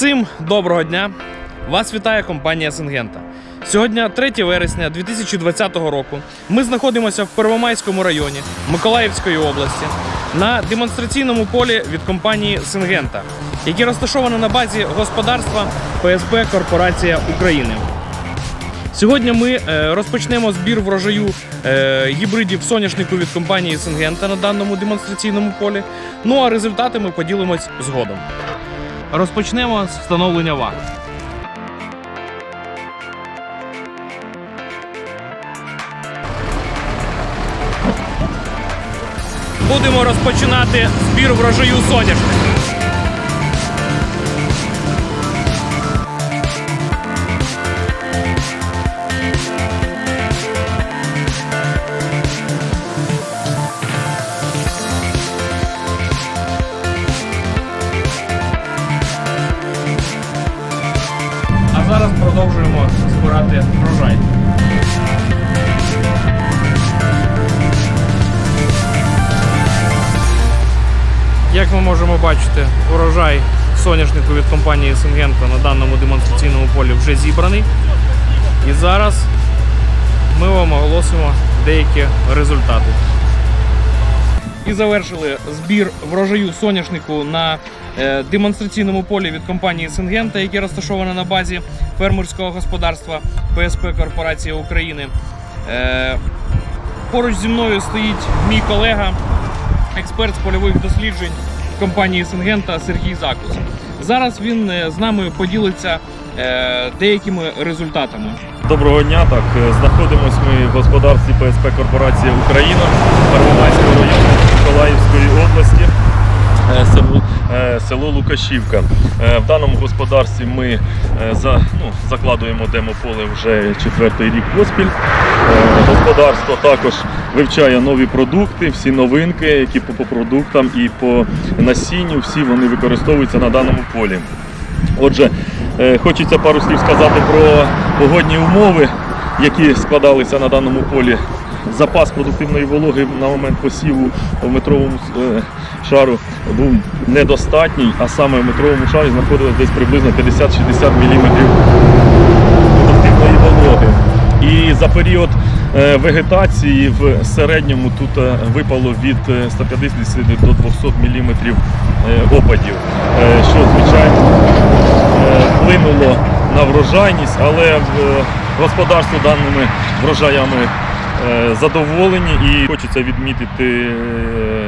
Всім доброго дня! Вас вітає компанія Сингента. Сьогодні 3 вересня 2020 року. Ми знаходимося в Первомайському районі Миколаївської області на демонстраційному полі від компанії Сингента, яке розташоване на базі господарства ПСП Корпорація України. Сьогодні ми е, розпочнемо збір врожаю е, гібридів соняшнику від компанії Сингента на даному демонстраційному полі. Ну а результати ми поділимось згодом. Розпочнемо з встановлення ваг. Будемо розпочинати збір врожаю соняшника. Продовжуємо збирати врожай. Як ми можемо бачити, урожай соняшнику від компанії Сингента на даному демонстраційному полі вже зібраний. І зараз ми вам оголосимо деякі результати. І завершили збір врожаю соняшнику на е, демонстраційному полі від компанії Сингента, яке розташоване на базі фермерського господарства ПСП Корпорація України. Е, поруч зі мною стоїть мій колега, експерт з польових досліджень компанії Сингента Сергій Закус. Зараз він е, з нами поділиться деякими результатами. Доброго дня. Так, знаходимось ми в господарстві ПСП Корпорація Україна Первомайського району Миколаївської області. е, Село, е, село Лукашівка. Е, В даному господарстві ми за, ну, закладуємо демополе вже четвертий рік поспіль. Господарство також вивчає нові продукти, всі новинки, які по, по продуктам і по насінню, всі вони використовуються на даному полі. Отже, хочеться пару слів сказати про погодні умови, які складалися на даному полі. Запас продуктивної вологи на момент посіву в метровому е, шару був недостатній, а саме в метровому шарі знаходилось десь приблизно 50-60 мм продуктивної вологи. І за період е, вегетації в середньому тут е, випало від е, 150 до 200 мм опадів, що звичайно вплинуло на врожайність, але в господарство даними врожаями задоволені і хочеться відмітити е,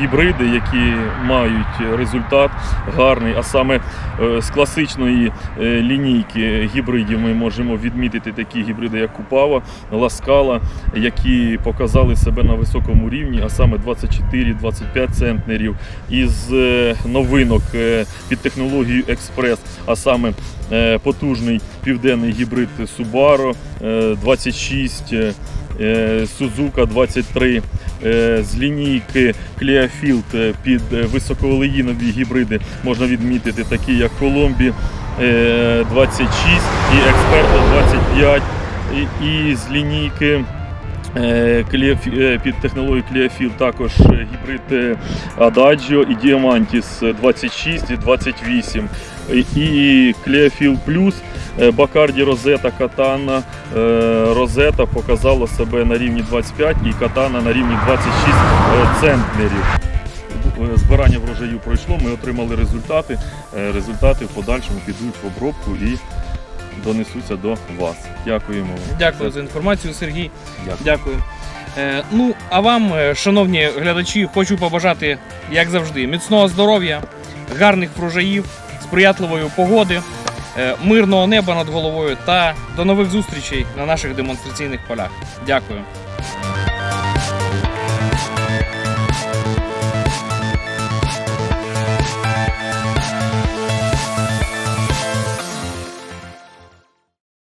гібриди, які мають результат гарний. А саме е, з класичної е, лінійки гібридів ми можемо відмітити такі гібриди, як Купава, Ласкала, які показали себе на високому рівні, а саме 24-25 центнерів. Із е, новинок під технологією Експрес, а саме потужний південний гібрид е, 26. е, е, Suzuka 23 е, з лінійки Clearfield е, під е, високоолеїнові гібриди можна відмітити такі як Коломбі е, 26 і Експерто 25 і, з лінійки е, е, під технологією Clearfield також е, гібрид е, Adagio і Diamantis 26 і 28 і- Plus Е, Бакарді Розета Катана е, Розета показала себе на рівні 25 і Катана на рівні 26 е, центнерів. Е, Збирання врожаю пройшло, ми отримали результати. Е, Результати в подальшому підуть в обробку і донесуться до вас. Дякуємо. Дякую за інформацію, Сергій. Дякую. Дякую. Е, ну, а вам, е, шановні глядачі, хочу побажати, як завжди, міцного здоров'я, гарних врожаїв, сприятливої погоди, е, мирного неба над головою та до нових зустрічей на наших демонстраційних полях. Дякую.